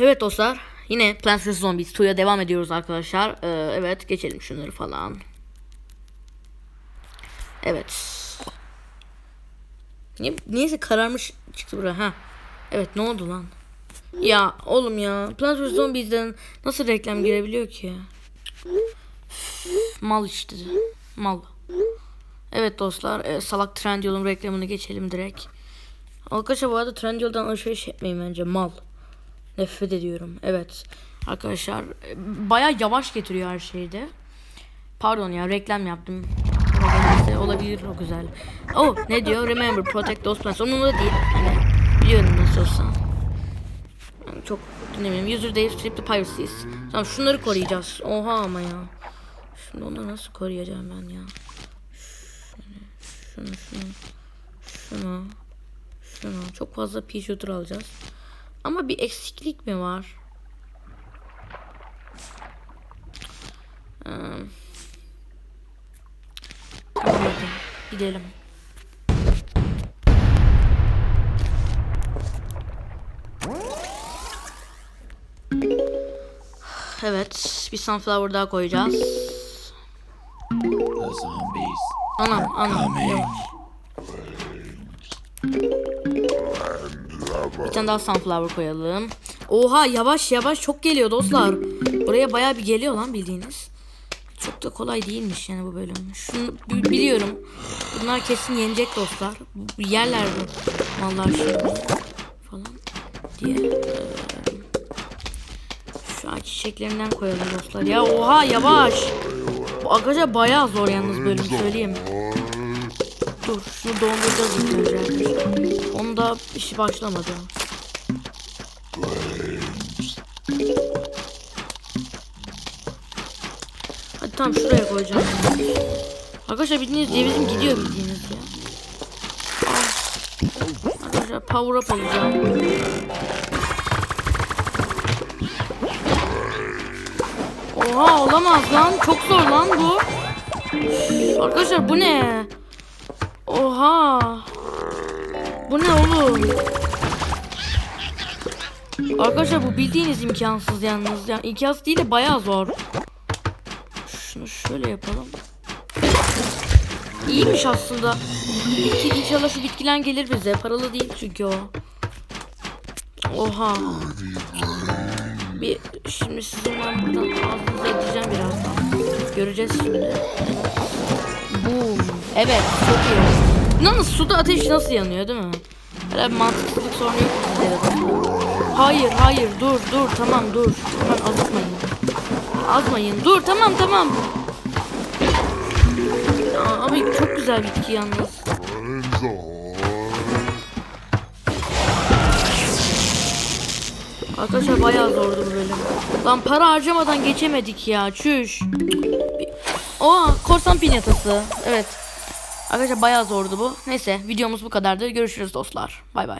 Evet dostlar. Yine Plants vs Zombies 2'ya devam ediyoruz arkadaşlar. Ee, evet geçelim şunları falan. Evet. Niye, niyeyse kararmış çıktı buraya. Ha. Evet ne oldu lan? Ya oğlum ya. Plants vs Zombies'den nasıl reklam girebiliyor ki? Mal işte. Mal. Evet dostlar. e, salak Trendyol'un reklamını geçelim direkt. Arkadaşlar bu arada Trendyol'dan alışveriş etmeyin bence. Mal. Nefret ediyorum. Evet. Arkadaşlar baya yavaş getiriyor her şeyde. Pardon ya reklam yaptım. Olabilir o güzel. Oh ne diyor? Remember protect those plants. Onun da değil. Hani biliyorum nasıl olsa. Yani çok dinlemiyorum. User Dave strip the piracies. Tamam şunları koruyacağız. Oha ama ya. Şimdi onları nasıl koruyacağım ben ya? Şunu şunu şunu şunu şunu çok fazla pea shooter alacağız. Ama bir eksiklik mi var? Hmm. Tamam hadi gidelim. Evet, bir sunflower daha koyacağız. Anam, anam. Yavaş. Bir tane daha sunflower koyalım. Oha yavaş yavaş çok geliyor dostlar. Buraya bayağı bir geliyor lan bildiğiniz. Çok da kolay değilmiş yani bu bölüm. Şunu bi- biliyorum. Bunlar kesin yenecek dostlar. Bu- Yerler bu mallar şimdi falan diye. Ee, Şu an çiçeklerinden koyalım dostlar. Ya oha yavaş. Bu arkadaşlar bayağı zor yalnız bölüm söyleyeyim. Dur şunu donduracağız önce arkadaşlar. Onda işi başlamadı. Hadi tamam şuraya koyacağım. Arkadaşlar bildiğiniz cevizim gidiyor bildiğiniz ya. Arkadaşlar power up alacağım. Oha olamaz lan. Çok zor lan bu. Arkadaşlar bu ne? Oha. Bu ne oğlum? Arkadaşlar bu bildiğiniz imkansız yalnız. Yani imkansız değil de bayağı zor. Şunu şöyle yapalım. İyiymiş aslında. Bitki, inşallah şu bitkiler gelir bize. Paralı değil çünkü o. Oha. Bir şimdi sizin ben buradan ağzınıza edeceğim birazdan. Göreceğiz şimdi. Boom. Evet çok iyi. Yalnız suda ateş nasıl yanıyor değil mi? Herhalde mantıksızlık sorunu yok? Hayır hayır dur dur tamam dur. Hemen azıtmayın. Azmayın dur tamam tamam. Aa, abi çok güzel bitki yalnız. Arkadaşlar bayağı zordu bu bölüm. Lan para harcamadan geçemedik ya. Çüş. Oha korsan pinyatası. Evet. Arkadaşlar bayağı zordu bu. Neyse videomuz bu kadardı. Görüşürüz dostlar. Bay bay.